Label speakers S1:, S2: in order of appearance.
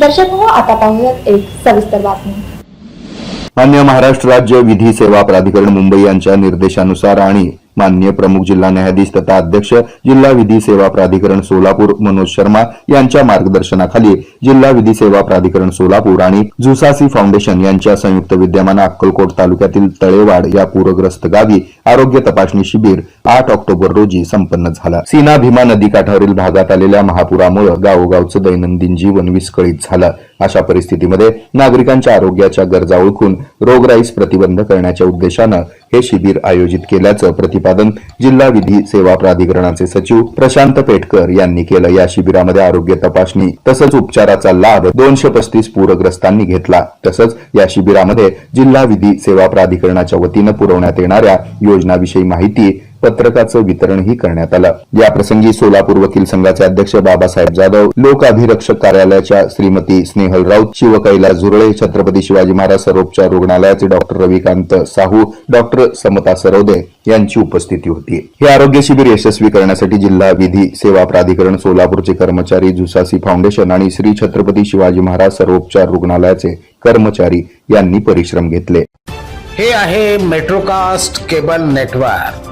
S1: दर्शक हो आता पाहूयात एक सविस्तर बातमी.
S2: मान्य महाराष्ट्र राज्य विधी सेवा प्राधिकरण मुंबई यांच्या निर्देशानुसार आणि मान्य प्रमुख जिल्हा न्यायाधीश तथा अध्यक्ष जिल्हा विधी सेवा प्राधिकरण सोलापूर मनोज शर्मा यांच्या मार्गदर्शनाखाली जिल्हा विधी सेवा प्राधिकरण सोलापूर आणि जुसासी फाउंडेशन यांच्या संयुक्त विद्यमानं अक्कलकोट तालुक्यातील तळेवाड या पूरग्रस्त गावी आरोग्य तपासणी शिबिर आठ ऑक्टोबर रोजी संपन्न झाला. सीना भीमा नदी काठावरील भागात आलेल्या महापुरामुळे गावोगावचं दैनंदिन जीवन विस्कळीत झालं. अशा परिस्थितीमध्ये नागरिकांच्या आरोग्याच्या गरजा ओळखून रोगराईस प्रतिबंध करण्याच्या उद्देशानं हे शिबिर आयोजित केल्याचं प्रतिपादन जिल्हा विधी सेवा प्राधिकरणाचे सचिव प्रशांत पेटकर यांनी केलं. या शिबिरामध्ये आरोग्य तपासणी तसंच उपचाराचा लाभ दोनशे पस्तीस पूरग्रस्तांनी घेतला. तसंच या शिबिरामध्ये जिल्हा विधी सेवा प्राधिकरणाच्या वतीनं पुरवण्यात येणाऱ्या योजनाविषयी माहिती पत्रकाचं वितरणही करण्यात आलं. याप्रसंगी सोलापूर वकील संघाचे अध्यक्ष बाबासाहेब जाधव लोक अभिरक्षक कार्यालयाच्या श्रीमती स्नेहल राऊत शिवकैला झुरळे छत्रपती शिवाजी महाराज सर्वोपचार रुग्णालयाचे डॉक्टर रविकांत साहू डॉक्टर समता सरोदे यांची उपस्थिती होती. हे आरोग्य शिबिर यशस्वी करण्यासाठी जिल्हा विधी सेवा प्राधिकरण सोलापूरचे कर्मचारी जुसासी फाउंडेशन आणि श्री छत्रपती शिवाजी महाराज सर्वोपचार रुग्णालयाचे कर्मचारी यांनी परिश्रम घेतले.
S3: हे आहे मेट्रोकास्ट केबल नेटवर्क.